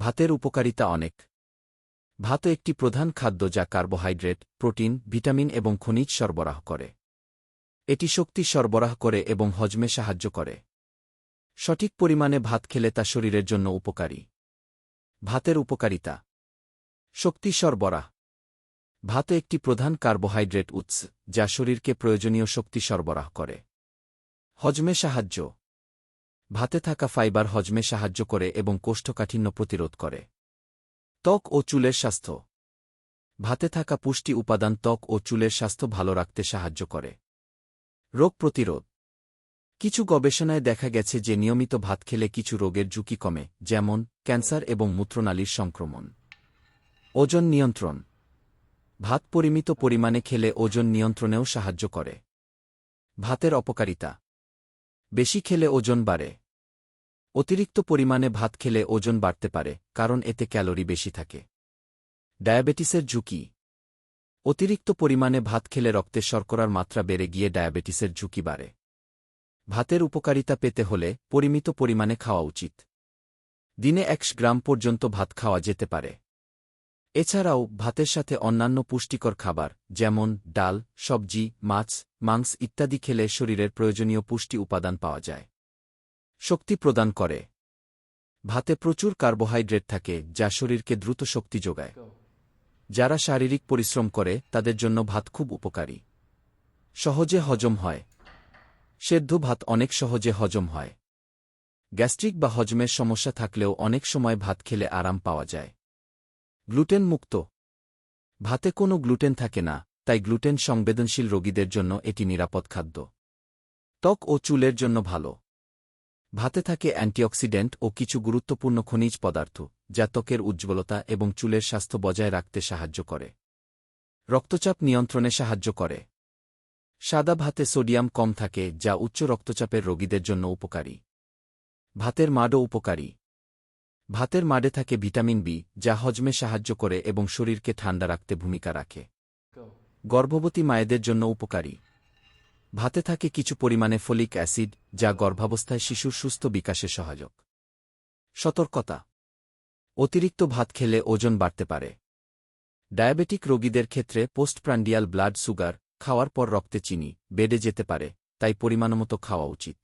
ভাতের উপকারিতা অনেক। ভাত একটি প্রধান খাদ্য যা কার্বোহাইড্রেট, প্রোটিন, ভিটামিন এবং খনিজ সরবরাহ করে। এটি শক্তি সরবরাহ করে এবং হজমে সাহায্য করে। সঠিক পরিমাণে ভাত খেলে তা শরীরের জন্য উপকারী। ভাতের উপকারিতা। শক্তি সরবরাহ। ভাত একটি প্রধান কার্বোহাইড্রেট উৎস, যা শরীরকে প্রয়োজনীয় শক্তি সরবরাহ করে। হজমে সাহায্য। ভাতে থাকা ফাইবার হজমে সাহায্য করে এবং কোষ্ঠকাঠিন্য প্রতিরোধ করে। ত্বক ও চুলের স্বাস্থ্য। ভাতে থাকা পুষ্টি উপাদান ত্বক ও চুলের স্বাস্থ্য ভালো রাখতে সাহায্য করে। রোগ প্রতিরোধ। কিছু গবেষণায় দেখা গেছে যে নিয়মিত ভাত খেলে কিছু রোগের ঝুঁকি কমে, যেমন ক্যান্সার এবং মূত্রনালীর সংক্রমণ। ওজন নিয়ন্ত্রণ। ভাত পরিমিত পরিমাণে খেলে ওজন নিয়ন্ত্রণেও সাহায্য করে। ভাতের অপকারিতা। বেশি খেলে ওজন বাড়ে। অতিরিক্ত পরিমাণে ভাত খেলে ওজন বাড়তে পারে, কারণ এতে ক্যালোরি বেশি থাকে। ডায়াবেটিসের ঝুঁকি। অতিরিক্ত পরিমাণে ভাত খেলে রক্তে শর্করার মাত্রা বেড়ে গিয়ে ডায়াবেটিসের ঝুঁকি বাড়ে। ভাতের উপকারিতা পেতে হলে পরিমিত পরিমাণে খাওয়া উচিত। দিনে একশ গ্রাম পর্যন্ত ভাত খাওয়া যেতে পারে। এছাড়াও, ভাতের সাথে অন্যান্য পুষ্টিকর খাবার, যেমন ডাল, সবজি, মাছ, মাংস ইত্যাদি খেলে শরীরের প্রয়োজনীয় পুষ্টি উপাদান পাওয়া যায়। শক্তি প্রদান করে। ভাতে প্রচুর কার্বোহাইড্রেট থাকে, যা শরীরকে দ্রুত শক্তি যোগায়। যারা শারীরিক পরিশ্রম করে, তাদের জন্য ভাত খুব উপকারী। সহজে হজম হয়। সেদ্ধ ভাত অনেক সহজে হজম হয়। গ্যাস্ট্রিক বা হজমের সমস্যা থাকলেও অনেক সময় ভাত খেলে আরাম পাওয়া যায়। গ্লুটেন মুক্ত। ভাতে কোনো গ্লুটেন থাকে না, তাই গ্লুটেন সংবেদনশীল রোগীদের জন্য এটি নিরাপদ খাদ্য। ত্বক ও চুলের জন্য ভালো। ভাতে থাকে অ্যান্টিঅক্সিডেন্ট ও কিছু গুরুত্বপূর্ণ খনিজ পদার্থ, যা ত্বকের উজ্জ্বলতা এবং চুলের স্বাস্থ্য বজায় রাখতে সাহায্য করে। রক্তচাপ নিয়ন্ত্রণে সাহায্য করে। সাদা ভাতে সোডিয়াম কম থাকে, যা উচ্চ রক্তচাপের রোগীদের জন্য উপকারী। ভাতের মাডও উপকারী। ভাতের মাডে থাকে ভিটামিন বি, যা হজমে সাহায্য করে এবং শরীরকে ঠান্ডা রাখতে ভূমিকা রাখে। গর্ভবতী মায়েদের জন্য উপকারী। ভাতে থাকে কিছু পরিমাণে ফলিক অ্যাসিড, যা গর্ভাবস্থায় শিশুর সুস্থ বিকাশে সহায়ক। সতর্কতা। অতিরিক্ত ভাত খেলে ওজন বাড়তে পারে। ডায়াবেটিক রোগীদের ক্ষেত্রে পোস্টপ্রান্ডিয়াল ব্লাড সুগার, খাওয়ার পর রক্তে চিনি, বেড়ে যেতে পারে, তাই পরিমাণমতো খাওয়া উচিত।